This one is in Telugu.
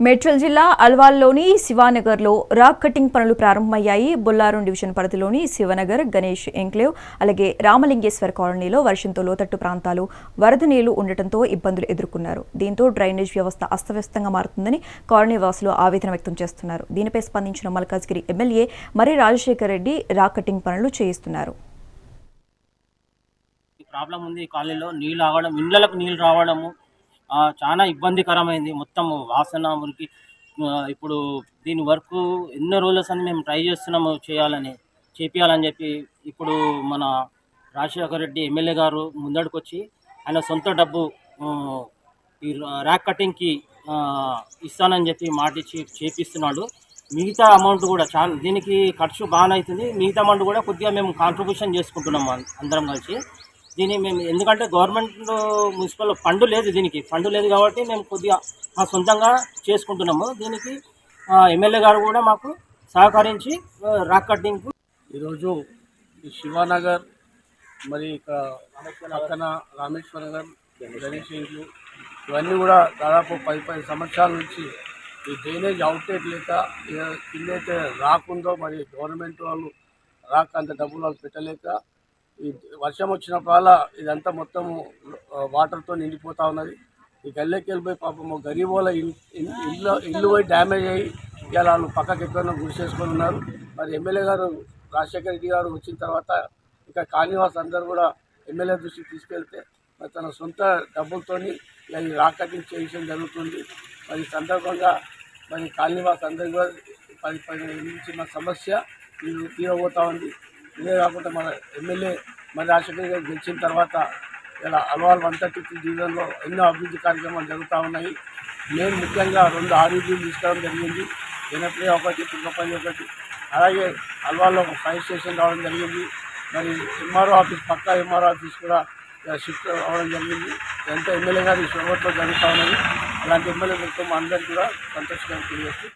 మేడ్చల్ జిల్లా అల్వాల్లోని శివానగర్లో రాక్ కటింగ్ పనులు ప్రారంభమయ్యాయి. బొల్లారం డివిజన్ పరిధిలోని శివనగర్ గణేష్ ఎంక్లేవ్ అలాగే రామలింగేశ్వర కాలనీలో వర్షంతో లోతట్టు ప్రాంతాలు వరద నీళ్ళు ఉండటంతో ఇబ్బందులు ఎదుర్కొన్నారు. దీంతో డ్రైనేజ్ వ్యవస్థ అస్తవ్యస్తంగా మారుతుందని కాలనీ వాసులు ఆవేదన వ్యక్తం చేస్తున్నారు. దీనిపై స్పందించిన మల్కాజ్గిరి ఎమ్మెల్యే మరి రాజశేఖర్ రెడ్డి రాక్ కటింగ్ పనులు చేయిస్తున్నారు. ప్రాబ్లం ఉంది కాలనీలో. నీళ్ళు ఆగడం ఇళ్ళకు నీళ్ళు రావడము చాలా ఇబ్బందికరమైంది. మొత్తం వాసన మురికి ఇప్పుడు దీని వరకు ఎన్నో రోజుల అని మేము ట్రై చేస్తున్నాము చేయాలని చేపియాలని చెప్పి ఇప్పుడు మన రాజశేఖర రెడ్డి ఎమ్మెల్యే గారు ముందడుకొచ్చి ఆయన సొంత డబ్బు ఈ ర్యాక్ కటింగ్కి ఇస్తానని చెప్పి మాట ఇచ్చి చేపిస్తున్నాడు. మిగతా అమౌంట్ కూడా చాలా దీనికి ఖర్చు బాగానే అవుతుంది మిగతా అమౌంట్ కూడా కొద్దిగా మేము కాంట్రిబ్యూషన్ చేసుకుంటున్నాం అందరం కలిసి. దీన్ని మేము ఎందుకంటే గవర్నమెంట్ మున్సిపల్ ఫండ్ లేదు దీనికి. ఫండ్ లేదు కాబట్టి మేము కొద్దిగా మా సొంతంగా చేసుకుంటున్నాము. దీనికి ఎమ్మెల్యే గారు కూడా మాకు సహకరించి రాక్ కటింగ్కు ఈరోజు ఈ శివానగర్ మరి ఇక్కడ పక్కన రామేశ్వర నగర్ గణేష్ ఇంట్లు ఇవన్నీ కూడా దాదాపు పది పది సంవత్సరాల నుంచి ఈ డ్రైనేజ్ అవుట్లెట్ లేక కిందైతే రాకుందో మరి గవర్నమెంట్ వాళ్ళు రాక అంత డబ్బులు వాళ్ళు పెట్టలేక ఈ వర్షం వచ్చినప్పుడల్లా ఇదంతా మొత్తం వాటర్తో నిండిపోతూ ఉన్నది. ఈ గల్లెకి వెళ్ళిపోయి పాపం గరీబ్ వాళ్ళ ఇల్లు ఇల్లు పోయి డ్యామేజ్ అయ్యి ఇవాళ వాళ్ళు పక్కకి ఎక్కడో గురి చేసుకొని ఉన్నారు. మరి ఎమ్మెల్యే గారు రాజశేఖర రెడ్డి గారు వచ్చిన తర్వాత ఇంకా కాళీనివాస్ అందరూ కూడా ఎమ్మెల్యే దృష్టికి తీసుకెళ్తే మరి తన సొంత డబ్బులతోని ఇలా ఈ చేయడం జరుగుతుంది. మరి సందర్భంగా మరి కాళీనివాస్ అందరూ కూడా పది పది నుంచి మన సమస్య తీరు తీరబోతా ఉంది. ఇదే కాకుండా మన ఎమ్మెల్యే మన రాజశేఖర్ గారు గెలిచిన తర్వాత ఇలా అలవాల్ వన్ థర్టీ త్రీ డివిజన్లో ఎన్నో అభివృద్ధి కార్యక్రమాలు జరుగుతూ ఉన్నాయి. నేను ముఖ్యంగా రెండు ఆర్యూజీలు తీసుకోవడం జరిగింది. జనప్రియ ఒకటి తుంగపల్లి ఒకటి. అలాగే అల్వాల్లో ఒక ఫైర్ స్టేషన్ రావడం జరిగింది. మరి ఎంఆర్ఓ ఆఫీస్ పక్కా ఎంఆర్ఓ ఆఫీస్ కూడా షిఫ్ట్ అవ్వడం జరిగింది. ఎంత ఎమ్మెల్యే గారి శ్రమతో జరుగుతూ ఉన్నది. అలాంటి ఎమ్మెల్యే అందరికీ కూడా సంతోషంగా తెలియజేస్తూ